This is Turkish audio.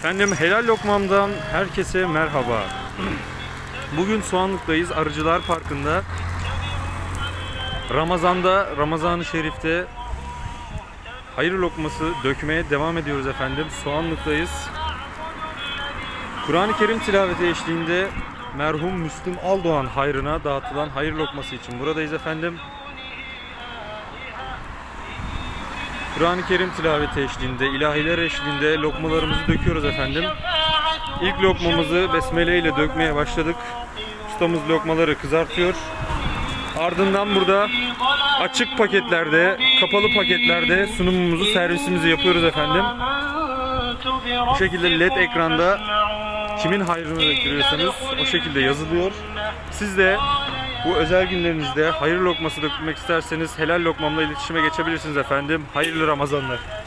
Efendim helal lokmamdan herkese merhaba. Bugün Soğanlık'tayız. Arıcılar Parkı'nda. Ramazan'da, Ramazan-ı Şerif'te hayır lokması dökmeye devam ediyoruz efendim. Soğanlık'tayız. Kur'an-ı Kerim tilaveti eşliğinde merhum Müslüm Aldoğan hayrına dağıtılan hayır lokması için buradayız efendim. Kur'an-ı Kerim tilaveti eşliğinde, ilahiler eşliğinde lokmalarımızı döküyoruz efendim. İlk lokmamızı besmele ile dökmeye başladık. Ustamız lokmaları kızartıyor. Ardından burada açık paketlerde, kapalı paketlerde sunumumuzu, servisimizi yapıyoruz efendim. Bu şekilde led ekranda Kimin hayrını döktürüyorsanız o şekilde yazılıyor. Siz de bu özel günlerinizde hayır lokması dökmek isterseniz helal lokmamla iletişime geçebilirsiniz efendim. Hayırlı Ramazanlar.